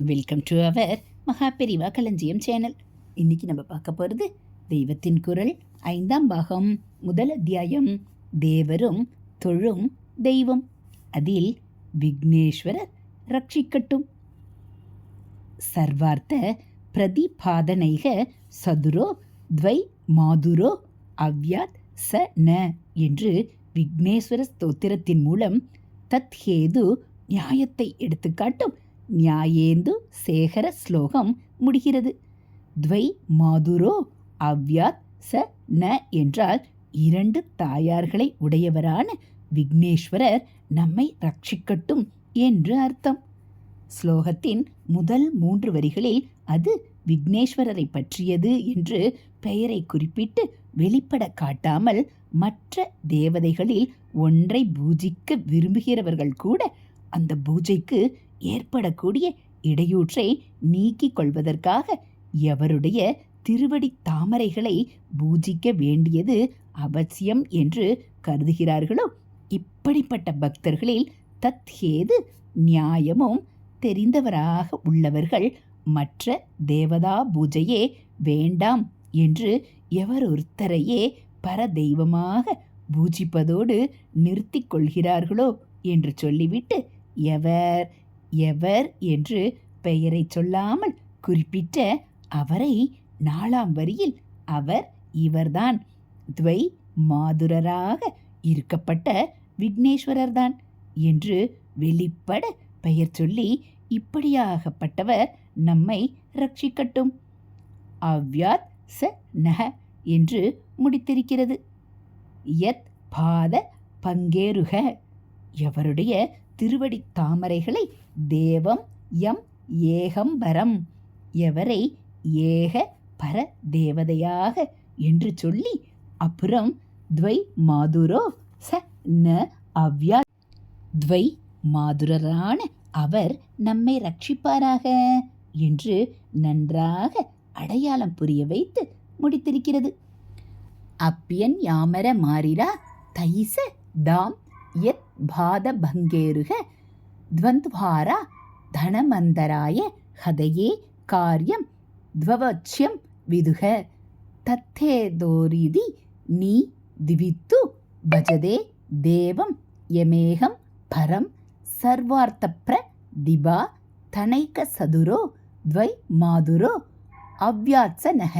Welcome to our Maha Periyava களஞ்சியம் channel இன்னைக்கு நம்ம பார்க்க போகிறது தெய்வத்தின் குரல் ஐந்தாம் பாகம் முதல் அத்தியாயம் தேவரும் தொழும் தெய்வம். அதில் விக்னேஸ்வரர் ரட்சிக்கட்டும். சர்வார்த்த பிரதிபாதனைக சதுரோ துவை மாதுரோ அவ்யாத் ச ந என்று விக்னேஸ்வர ஸ்தோத்திரத்தின் மூலம் தத் ஹேது நியாயத்தை எடுத்துக்காட்டும். நியாயேந்து சேகர ஸ்லோகம் முடிகிறது. துவை மாதுரோ அவ்யாத் ச ந என்றால் இரண்டு தாயார்களை உடையவரான விக்னேஸ்வரர் நம்மை ரட்சிக்கட்டும் என்று அர்த்தம். ஸ்லோகத்தின் முதல் மூன்று வரிகளில் அது விக்னேஸ்வரரை பற்றியது என்று பெயரை குறிப்பிட்டு வெளிப்பட காட்டாமல் மற்ற தேவதைகளில் ஒன்றை பூஜிக்க விரும்புகிறவர்கள் கூட அந்த பூஜைக்கு ஏற்படக்கூடிய இடையூற்றை நீக்கிக் கொள்வதற்காக எவருடைய திருவடி தாமரைகளை பூஜிக்க வேண்டியது அவசியம் என்று கருதுகிறார்களோ? இப்படிப்பட்ட பக்தர்களில் தத்ஹேது நியாயமும் தெரிந்தவராக உள்ளவர்கள் மற்ற தேவதா பூஜையே வேண்டாம் என்று எவர் ஒருத்தரையே பரதெய்வமாக பூஜிப்பதோடு நிறுத்திக் கொள்கிறார்களோ? என்று சொல்லிவிட்டு எவர் எவர் என்று பெயரை சொல்லாமல் குறிப்பிட்ட அவரை நாலாம் வரியில் அவர் இவர்தான். துவை மாதுரராக இருக்கப்பட்ட விக்னேஸ்வரர்தான் என்று வெளிப்பட பெயர் சொல்லி இப்படியாகப்பட்டவர் நம்மை ரட்சிக்கட்டும். அவ்யாத் ச நக என்று முடித்திருக்கிறது. யத் பாத பங்கேருக எவருடைய திருவடி தாமரைகளை தேவம் எம் ஏகம்பரம் எவரை ஏக பர தேவதையாக என்று சொல்லி அப்புறம் துவை மாதுரோ ச ந அவ்யா துவை மாதுரரான அவர் நம்மை ரட்சிப்பாராக என்று நன்றாக அடையாளம் புரிய வைத்து முடித்திருக்கிறது. அப்பியன் யாமர மாறிரா தைச தாம் யத் பாத பங்கேருக துவந்த்வாரா தனமந்தராய ஹதையே காரியம் துவவச்சியம் விதுக. தத்தேதோரிதி நீ திவித்து பஜதே தேவம் யமேகம் பரம் சர்வார்த்தப்ர திபா தனைக்க சதுரோ துவை மாதுரோ அவ்யாத்சனக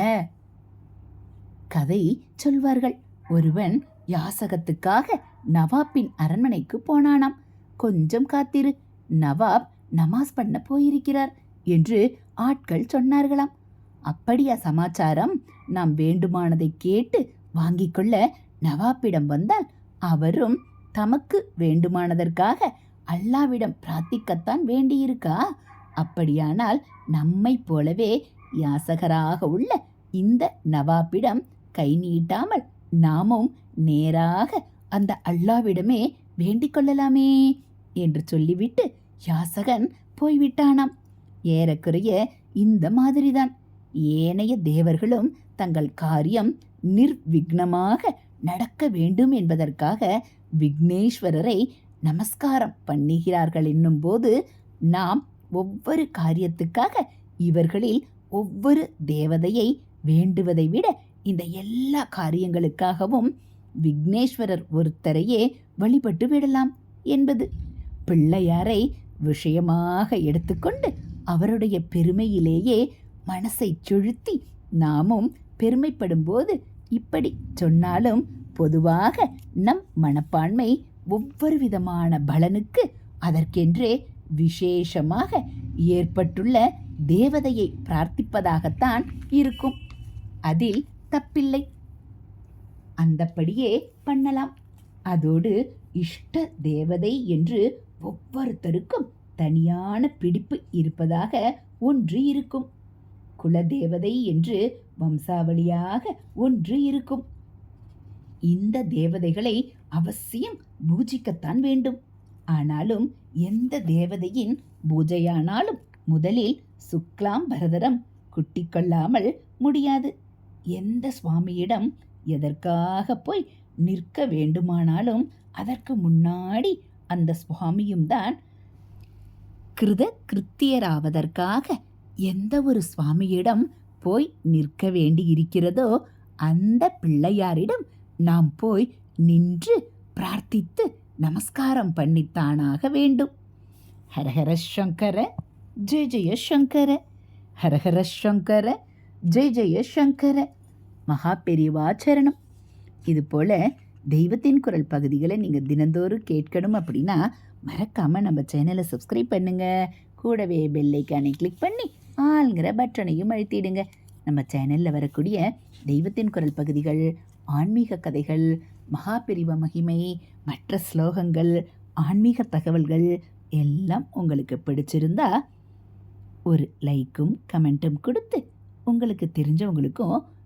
கதை சொல்வார்கள். ஒருவன் யாசகத்துக்காக நவாப்பின் அரண்மனைக்கு போனானாம். கொஞ்சம் காத்திரு நவாப் நமாஸ் பண்ண போயிருக்கிறார் என்று ஆட்கள் சொன்னார்களாம். அப்படியா சமாச்சாரம். நாம் வேண்டுமானதை கேட்டு வாங்கிக் கொள்ள நவாப்பிடம் வந்தால் அவரும் தமக்கு வேண்டுமானதற்காக அல்லாவிடம் பிரார்த்திக்கத்தான் வேண்டியிருக்கா? அப்படியானால் நம்மைப் போலவே யாசகராக உள்ள இந்த நவாப்பிடம் கை நீட்டாமல் நாமும் நேராக அந்த அல்லாவிடமே வேண்டிக் கொள்ளலாமே என்று சொல்லிவிட்டு யாசகன் போய்விட்டானாம். ஏறக்குறைய இந்த மாதிரிதான். ஏனைய தேவர்களும் தங்கள் காரியம் நிர்விக்னமாக நடக்க வேண்டும் என்பதற்காக விக்னேஸ்வரரை நமஸ்காரம் பண்ணுகிறார்கள் என்னும்போது நாம் ஒவ்வொரு காரியத்துக்காக இவர்களில் ஒவ்வொரு தேவதையை வேண்டுவதை விட இந்த எல்லா காரியங்களுக்காகவும் விக்னேஸ்வரர் ஒருத்தரையே வழிபட்டு விடலாம் என்பது. பிள்ளையாரை விஷயமாக எடுத்துக்கொண்டு அவருடைய பெருமையிலேயே மனசை செலுத்தி நாமும் பெருமைப்படும்போது இப்படி சொன்னாலும் பொதுவாக நம் மனப்பான்மை ஒவ்வொரு விதமான பலனுக்கு அதற்கென்றே விசேஷமாக ஏற்பட்டுள்ள தேவதையை பிரார்த்திப்பதாகத்தான் இருக்கும். அதில் தப்பில்லை. அந்தப்படியே பண்ணலாம். அதோடு இஷ்ட தேவதை என்று ஒவ்வொருத்தருக்கும் தனியான பிடிப்பு இருப்பதாக ஒன்று இருக்கும். குலதேவதை என்று வம்சாவளியாக ஒன்று இருக்கும். இந்த தேவதைகளை அவசியம் பூஜிக்கத்தான் வேண்டும். ஆனாலும் எந்த தேவதையின் பூஜையானாலும் முதலில் சுக்லாம் பரதரம் குட்டிக்கொள்ளாமல் முடியாது. எந்த சுவாமியிடம் எதற்காக போய் நிற்க வேண்டுமானாலும் அதற்கு முன்னாடி அந்த சுவாமியும் தான் கிருத கிருத்தியராவதற்காக எந்த ஒரு சுவாமியிடம் போய் நிற்க வேண்டி இருக்கிறதோ அந்த பிள்ளையாரிடம் நாம் போய் நின்று பிரார்த்தித்து நமஸ்காரம் பண்ணித்தானாக வேண்டும். ஹரஹர சங்கர ஜெய ஜெய சங்கர. ஹரஹர சங்கர ஜெய ஜெய சங்கர. மகா பெரியவா சரணம். இதுபோல் தெய்வத்தின் குரல் பகுதிகளை நீங்கள் தினந்தோறும் கேட்கணும் அப்படின்னா மறக்காமல் நம்ம சேனலை சப்ஸ்கிரைப் பண்ணுங்கள் கூடவே பெல்லைக்கானை கிளிக் பண்ணி ஆளுங்கிற பட்டனையும் அழுத்திடுங்க. நம்ம சேனலில் வரக்கூடிய தெய்வத்தின் குரல் பகுதிகள் ஆன்மீக கதைகள் மகா மகிமை மற்ற ஸ்லோகங்கள் ஆன்மீக தகவல்கள் எல்லாம் உங்களுக்கு பிடிச்சிருந்தா ஒரு லைக்கும் கமெண்ட்டும் கொடுத்து உங்களுக்கு தெரிஞ்சவங்களுக்கும்